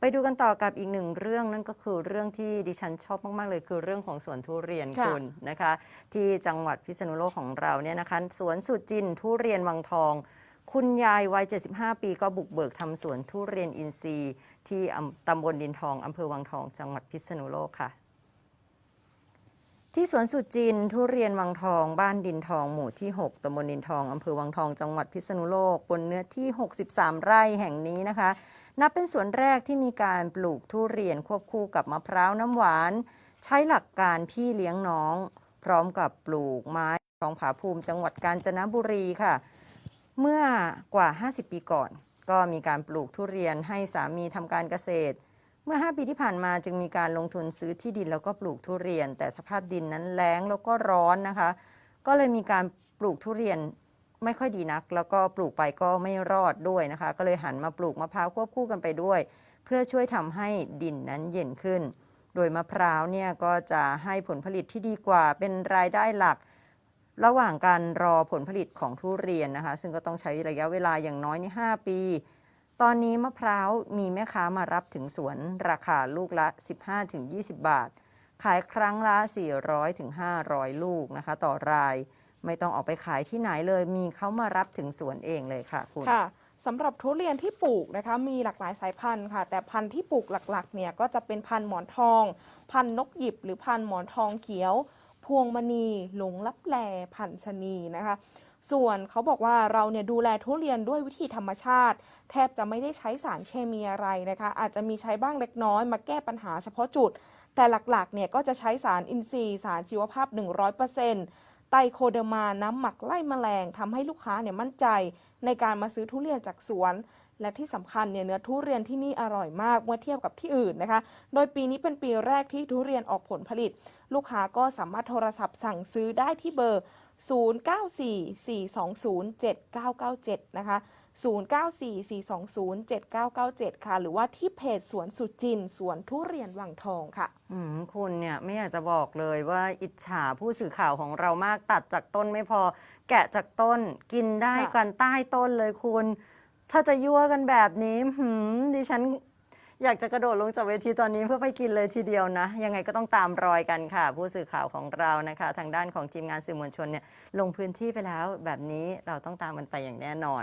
ไปดูกันต่อกับอีกหนึ่งเรื่องนั่นก็คือเรื่องที่ดิฉันชอบมากๆเลยคือเรื่องของสวนทุเรียนค่ะคุณนะคะ ที่จังหวัดพิษณุโลกของเราเนี่ยนะคะสวนสุจินทร์ทุเรียนวังทอง คุณยายวัย 75 ปีก็บุกเบิกทำสวนทุเรียนอินทรีย์ ที่อำตำบลดินทองอำเภอวังทอง จังหวัดพิษณุโลกค่ะ ที่สวนสุจินทร์ทุเรียนวังทอง บ้านดินทองหมู่ที่ 6ตำบลดินทองอำเภอวังทองจังหวัดพิษณุโลกบนเนื้อที่ 63 ไร่แห่งนี้นะคะ นับเป็นสวนแรกที่มีการปลูกทุเรียนควบคู่กับมะพร้าวน้ำหวาน ใช้หลักการพี่เลี้ยงน้อง พร้อมกับปลูกไม้ทองผาภูมิจังหวัดกาญจนบุรีค่ะ เมื่อกว่า 50 ปีก่อน ก็มีการปลูกทุเรียนให้สามีทำการเกษตร เมื่อ 5 ปีที่ผ่านมาจึงมีการลงทุนซื้อที่ดินแล้วก็ปลูกทุเรียน แต่สภาพดินนั้นแล้งแล้วก็ร้อนนะคะ ก็เลยมีการปลูกทุเรียน ไม่ค่อยดีนัก แล้วก็ปลูกไปก็ไม่รอดด้วยนะคะ ก็เลยหันมาปลูกมะพร้าวควบคู่กันไปด้วย เพื่อช่วยทำให้ดินนั้นเย็นขึ้น โดยมะพร้าวเนี่ยก็จะให้ผลผลิตที่ดีกว่าเป็นรายได้หลัก ระหว่างการรอผลผลิตของทุเรียนนะคะ ซึ่งก็ต้องใช้ระยะเวลาอย่างน้อยนี่5ปี ตอนนี้มะพร้าวมีแม่ค้ามารับถึงสวนราคาลูกละ 15-20 บาท ขายครั้งละ 400-500 ลูกนะคะ ต่อราย ไม่ต้องออกไปขายที่ไหนเลย มีเขามารับถึงสวนเองเลยค่ะคุณ ค่ะสำหรับทุเรียนที่ปลูกนะคะมีหลากหลายสายพันธุ์ค่ะ แต่พันธุ์ที่ปลูกหลักๆเนี่ยก็จะเป็นพันธุ์หมอนทอง พันธุ์นกหยิบ หรือพันธุ์หมอนทองเขียว พวงมณีหลงลับแลพันธุ์ชะนีนะคะ ส่วนเขาบอกว่าเราเนี่ยดูแลทุเรียนด้วยวิธีธรรมชาติ แทบจะไม่ได้ใช้สารเคมีอะไรนะคะ อาจจะมีใช้บ้างเล็กน้อย มาแก้ปัญหาเฉพาะจุด แต่หลักๆเนี่ยก็จะใช้สารอินทรีย์ สารชีวภาพ 100% ไตโคเดอร์มาน้ำหมักไล่แมลงทำให้ลูกค้าเนี่ยมั่นใจ ในการมาซื้อทุเรียนจากสวน และที่สำคัญเนี่ยเนื้อทุเรียนที่นี่อร่อยมากเมื่อเทียบกับที่อื่นนะคะ โดยปีนี้เป็นปีแรกที่ทุเรียนออกผลผลิต ลูกค้าก็สามารถโทรศัพท์สั่งซื้อได้ที่เบอร์ 0944207997 นะคะ 0944207997 ค่ะ หรือว่าที่เพจสวนสุจินสวนทุเรียนวังทองค่ะ อืมคุณเนี่ยไม่อยากจะบอกเลยว่าอิจฉาผู้สื่อข่าวของเรามากตัดจากต้นไม่พอ แกะจากต้นกินได้ค่ะ กันใต้ต้นเลยคุณ ถ้าจะยั่วกันแบบนี้หืมดิฉันอยากจะกระโดดลงจากเวทีตอนนี้เพื่อไปกินเลยทีเดียวนะ ยังไงก็ต้องตามรอยกันค่ะ ผู้สื่อข่าวของเรานะคะ ทางด้านของทีมงานสื่อมวลชนเนี่ยลงพื้นที่ไปแล้วแบบนี้เราต้องตามมันไปอย่างแน่นอน